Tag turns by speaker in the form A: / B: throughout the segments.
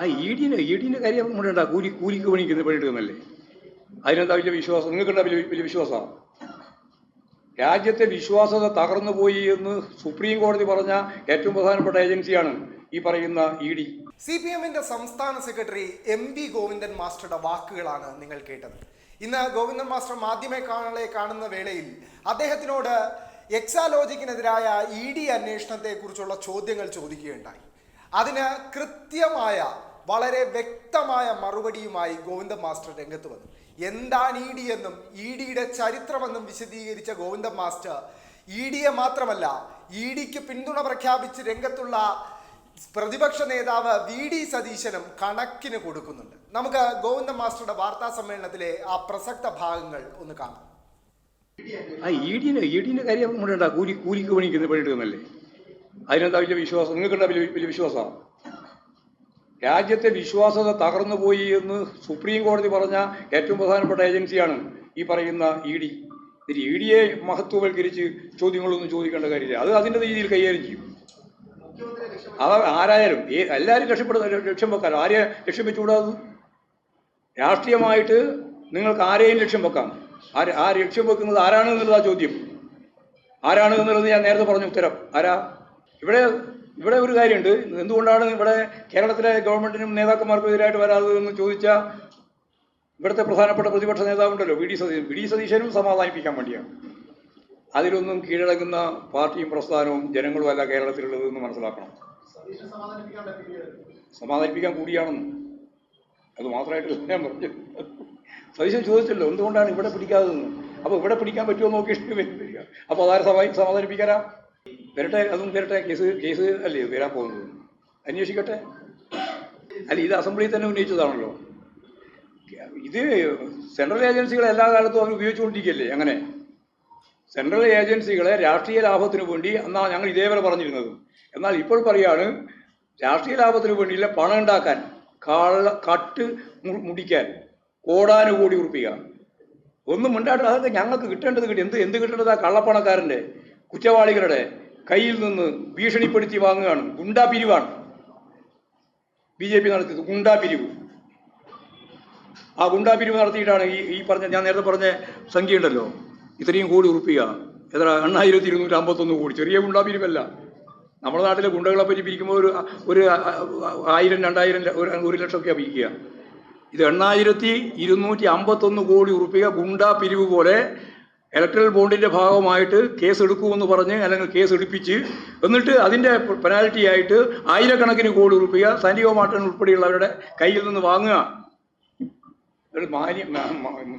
A: ആ E ഡിന് E കാര്യം നമ്മുടെ കൂലി കൂലിക്ക് പണിക്കുന്ന പണിയെടുക്കുന്നല്ലേ അതിനെന്താ വലിയ വിശ്വാസം? നിങ്ങൾക്കുണ്ടാ വലിയ വലിയ വിശ്വാസമാണ് രാജ്യത്തെ വിശ്വാസത തകർന്നു പോയി എന്ന് സുപ്രീം കോടതി പറഞ്ഞ ഏറ്റവും പ്രധാനപ്പെട്ട ഏജൻസിയാണ് ഈ പറയുന്ന ഇ ഡി.
B: സി പി എമ്മിന്റെ സംസ്ഥാന സെക്രട്ടറി എം വി ഗോവിന്ദൻ മാസ്റ്ററുടെ വാക്കുകളാണ് നിങ്ങൾ കേട്ടത്. ഇന്ന് ഗോവിന്ദൻ മാസ്റ്റർ മാധ്യമങ്ങളെ കാണുന്ന വേളയിൽ അദ്ദേഹത്തിനോട് എക്സാലോജിക്കിനെതിരായ ഇ ഡി അന്വേഷണത്തെ കുറിച്ചുള്ള ചോദ്യങ്ങൾ ചോദിക്കുകയുണ്ടായി. അതിന് കൃത്യമായ വളരെ വ്യക്തമായ മറുപടിയുമായി ഗോവിന്ദ മാസ്റ്റർ രംഗത്ത് വന്നു. എന്താണ് ഇ ഡി എന്നും ഇ ഡിയുടെ ചരിത്രമെന്നും വിശദീകരിച്ച ഗോവിന്ദ മാസ്റ്റർ ഇ ഡിയെ മാത്രമല്ല ഇ ഡിക്ക് പിന്തുണ പ്രഖ്യാപിച്ച് രംഗത്തുള്ള പ്രതിപക്ഷ നേതാവ് വി ഡി സതീശനും കണക്കിന് കൊടുക്കുന്നുണ്ട്. നമുക്ക് ഗോവിന്ദ മാസ്റ്ററുടെ വാർത്താ സമ്മേളനത്തിലെ ആ പ്രസക്ത ഭാഗങ്ങൾ ഒന്ന് കാണാം.
A: ആ ഇ ഡിന് ഇ ഡിന്റെ കാര്യം കൂലി കൂലിക്ക് പണിക്കുന്ന പണിയെടുക്കുന്നല്ലേ അതിനെന്താ വലിയ വിശ്വാസം? നിങ്ങൾക്കുണ്ടാ വലിയ വലിയ വിശ്വാസമാണ് രാജ്യത്തെ വിശ്വാസത തകർന്നു പോയി എന്ന് സുപ്രീം കോടതി പറഞ്ഞ ഏറ്റവും പ്രധാനപ്പെട്ട ഏജൻസിയാണ് ഈ പറയുന്ന ഇ ഡി. ഇ ഡിയെ മഹത്വവൽക്കരിച്ച് ചോദ്യങ്ങളൊന്നും ചോദിക്കേണ്ട കാര്യമില്ല. അത് അതിന്റെ രീതിയിൽ കൈകാര്യം ചെയ്യും. അത് ആരായാലും എല്ലാവരും രക്ഷപ്പെടുന്ന ലക്ഷ്യം വെക്കാൻ ആരെ ലക്ഷ്യം വെച്ചുകൂടാതെ രാഷ്ട്രീയമായിട്ട് നിങ്ങൾക്ക് ആരെയും ലക്ഷ്യം വെക്കാം. ആ ലക്ഷ്യം വെക്കുന്നത് ആരാണ് എന്നുള്ളതാ ചോദ്യം. ആരാണ് എന്നുള്ളത് ഞാൻ നേരത്തെ പറഞ്ഞ ഉത്തരം. ആരാ? ഇവിടെ ഇവിടെ ഒരു കാര്യമുണ്ട്. എന്തുകൊണ്ടാണ് ഇവിടെ കേരളത്തിലെ ഗവൺമെന്റിനും നേതാക്കന്മാർക്കും എതിരായിട്ട് വരാത്തത് എന്ന് ചോദിച്ചാൽ ഇവിടുത്തെ പ്രധാനപ്പെട്ട പ്രതിപക്ഷ നേതാവുണ്ടല്ലോ V D Satheesan V D സതീശനും സമാധാനിപ്പിക്കാൻ വേണ്ടിയാണ്. അതിലൊന്നും കീഴടങ്ങുന്ന പാർട്ടിയും പ്രസ്ഥാനവും ജനങ്ങളും അല്ല കേരളത്തിലുള്ളത് എന്ന് മനസ്സിലാക്കണം. സമാധാനിപ്പിക്കാൻ കൂടിയാണെന്ന്. അത് മാത്രമായിട്ട് ഞാൻ പറഞ്ഞു സതീശൻ ചോദിച്ചല്ലോ എന്തുകൊണ്ടാണ് ഇവിടെ പിടിക്കാതെന്ന് അപ്പോൾ ഇവിടെ പിടിക്കാൻ പറ്റുമോ നോക്കി നോക്കിയിട്ട് അപ്പോൾ അതാരെ സമാ സമാധാനിപ്പിക്കാനാ? വരട്ടെ അതും വരട്ടെ കേസ് കേസ് അല്ലേ വരാൻ പോകുന്നത്? അന്വേഷിക്കട്ടെ. അല്ല ഇത് അസംബ്ലിയിൽ തന്നെ ഉന്നയിച്ചതാണല്ലോ. ഇത് സെൻട്രൽ ഏജൻസികളെ എല്ലാ കാലത്തും അവർ ഉപയോഗിച്ചുകൊണ്ടിരിക്കുകയല്ലേ അങ്ങനെ? സെൻട്രൽ ഏജൻസികളെ രാഷ്ട്രീയ ലാഭത്തിന് വേണ്ടി എന്നാ ഞങ്ങൾ ഇതേവരെ പറഞ്ഞിരുന്നത്. എന്നാൽ ഇപ്പോൾ പറയാണ് രാഷ്ട്രീയ ലാഭത്തിന് വേണ്ടിയില്ല പണം ഉണ്ടാക്കാൻ കള്ള കട്ട് മുടിക്കാൻ കോടാനുകൂടി ഉറപ്പിക്കുക ഒന്നും ഉണ്ടായിട്ട് അതൊക്കെ ഞങ്ങൾക്ക് കിട്ടേണ്ടത് കിട്ടി. എന്ത് എന്ത് കിട്ടേണ്ടത് ആ കള്ളപ്പണക്കാരന്റെ കുറ്റവാളികളുടെ കയ്യിൽ നിന്ന് ഭീഷണിപ്പെടുത്തി വാങ്ങുകയാണ്. ഗുണ്ടാ പിരിവാണ്. ബി ജെ പി നടത്തിയത് ഗുണ്ടാ പിരിവ്. ആ ഗുണ്ടാ പിരിവ് നടത്തിയിട്ടാണ് ഈ ഈ പറഞ്ഞ ഞാൻ നേരത്തെ പറഞ്ഞ സംഖ്യ ഉണ്ടല്ലോ. ഇത്രയും കോടി ഉറപ്പിക. എത്ര? എണ്ണായിരത്തി ഇരുന്നൂറ്റി അമ്പത്തൊന്ന് കോടി. ചെറിയ ഗുണ്ടാ പിരിവല്ല. നമ്മുടെ നാട്ടിലെ ഗുണ്ടകളെ പറ്റി പിരിക്കുമ്പോൾ ഒരു ഒരു ആയിരം രണ്ടായിരം ഒരു ലക്ഷമൊക്കെയാണ് പിരിക്കുക. ഇത് എണ്ണായിരത്തി ഇരുന്നൂറ്റി അമ്പത്തൊന്ന് കോടി ഉറുപ്പിക ഗുണ്ടാ പിരിവ് പോലെ ഇലക്ട്രൽ ബോണ്ടിന്റെ ഭാഗമായിട്ട് കേസ് എടുക്കുമെന്ന് പറഞ്ഞ് അല്ലെങ്കിൽ കേസ് എടുപ്പിച്ച് എന്നിട്ട് അതിന്റെ പെനാൽറ്റി ആയിട്ട് ആയിരക്കണക്കിന് കോടി റുപ്യ സനിയോ മാർട്ടൻ ഉൾപ്പെടെയുള്ളവരുടെ കയ്യിൽ നിന്ന് വാങ്ങുക. ഒരു മാന്യ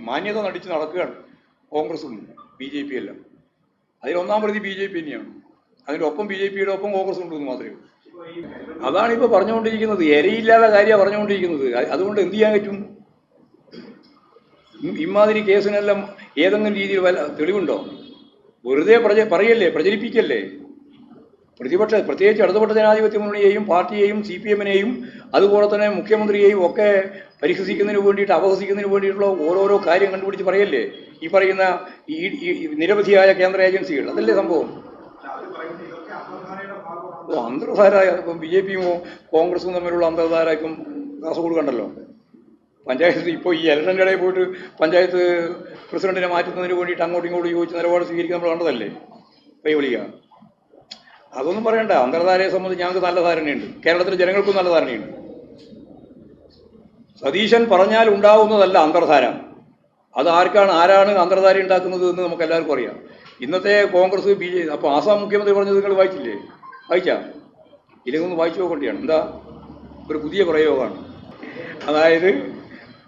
A: മാന്യത നടിച്ച് നടക്കുകയാണ് കോൺഗ്രസും ബി ജെ പി എല്ലാം. അതിലൊന്നാം പ്രതി ബി ജെ പി തന്നെയാണ്. അതിന്റെ ഒപ്പം ബി ജെ പിയുടെ ഒപ്പം കോൺഗ്രസ് ഉണ്ടെന്ന് മാത്രമേ ഉള്ളൂ. അതാണ് ഇപ്പോൾ പറഞ്ഞുകൊണ്ടിരിക്കുന്നത്. എരയില്ലാതെ കാര്യമാണ് പറഞ്ഞുകൊണ്ടിരിക്കുന്നത്. അതുകൊണ്ട് എന്ത് ചെയ്യാൻ പറ്റും? ഇമാതിരി കേസിനെല്ലാം ഏതെങ്കിലും രീതിയിൽ വല്ല തെളിവുണ്ടോ? വെറുതെ പ്രച പറയല്ലേ പ്രചരിപ്പിക്കല്ലേ? പ്രതിപക്ഷ പ്രത്യേകിച്ച് ഇടതുപക്ഷ ജനാധിപത്യ മുന്നണിയെയും പാർട്ടിയെയും സി പി എമ്മിനെയും അതുപോലെ തന്നെ മുഖ്യമന്ത്രിയെയും ഒക്കെ പരിഹസിക്കുന്നതിന് വേണ്ടിയിട്ട് അപഹസിക്കുന്നതിന് വേണ്ടിയിട്ടുള്ള ഓരോരോ കാര്യം കണ്ടുപിടിച്ച് പറയല്ലേ? ഈ പറയുന്ന ഈ നിരവധിയായ കേന്ദ്ര ഏജൻസികൾ അതല്ലേ സംഭവം? അന്തർധാര ഇപ്പം ബി ജെ പിയും കോൺഗ്രസും തമ്മിലുള്ള അന്തർധാര ഇപ്പം കാസർഗോഡ് കണ്ടല്ലോ. പഞ്ചായത്ത് ഇപ്പോൾ ഈ ഇലക്ഷന്റെ ഇടയിൽ പോയിട്ട് പഞ്ചായത്ത് പ്രസിഡന്റിനെ മാറ്റുന്നതിന് വേണ്ടിയിട്ട് അങ്ങോട്ടും ഇങ്ങോട്ടും ചോദിച്ച് നിലപാട് സ്വീകരിക്കാൻ നമ്മൾ കണ്ടതല്ലേ? കൈ വിളിക്കുക അതൊന്നും പറയണ്ട. അന്തർധാരയെ സംബന്ധിച്ച് ഞങ്ങൾക്ക് നല്ല ധാരണയുണ്ട്. കേരളത്തിലെ ജനങ്ങൾക്കും നല്ല ധാരണയുണ്ട്. സതീശൻ പറഞ്ഞാൽ ഉണ്ടാവുന്നതല്ല അന്തർധാര അത് ആർക്കാണ് ആരാണ് അന്തർധാര ഉണ്ടാക്കുന്നത് എന്ന് നമുക്ക് എല്ലാവർക്കും അറിയാം. ഇന്നത്തെ കോൺഗ്രസ് ബി ജെ അപ്പോൾ ആസാം മുഖ്യമന്ത്രി പറഞ്ഞത് നിങ്ങൾ വായിച്ചില്ലേ? വായിച്ചാ? ഇല്ലെങ്കിൽ ഒന്ന് വായിച്ചു നോക്കേണ്ടിയാണ്. എന്താ? ഒരു പുതിയ പ്രയോഗമാണ്. അതായത്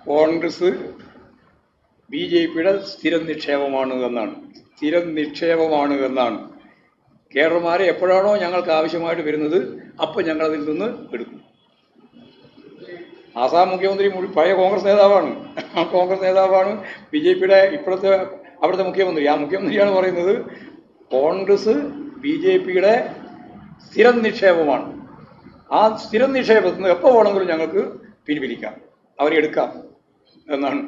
A: കോൺഗ്രസ് ബി ജെ പിയുടെ സ്ഥിരം നിക്ഷേപമാണ് എന്നാണ്. സ്ഥിരം നിക്ഷേപമാണ് എന്നാണ്. കേരളമാരെ എപ്പോഴാണോ ഞങ്ങൾക്ക് ആവശ്യമായിട്ട് വരുന്നത് അപ്പോൾ ഞങ്ങൾ അതിൽ നിന്ന് എടുക്കും. ആസാം മുഖ്യമന്ത്രി പഴയ കോൺഗ്രസ് നേതാവാണ്. ആ കോൺഗ്രസ് നേതാവാണ് ബി ജെ പിയുടെ ഇപ്പോഴത്തെ അവിടുത്തെ മുഖ്യമന്ത്രി. ആ മുഖ്യമന്ത്രിയാണ് പറയുന്നത് കോൺഗ്രസ് ബി ജെ പിയുടെ സ്ഥിരം നിക്ഷേപമാണ്. ആ സ്ഥിരം നിക്ഷേപത്തിൽ നിന്ന് എപ്പോൾ വേണമെങ്കിലും ഞങ്ങൾക്ക് പിൻവലിക്കാം. അവരെ എടുക്കാം. എന്നാണ്.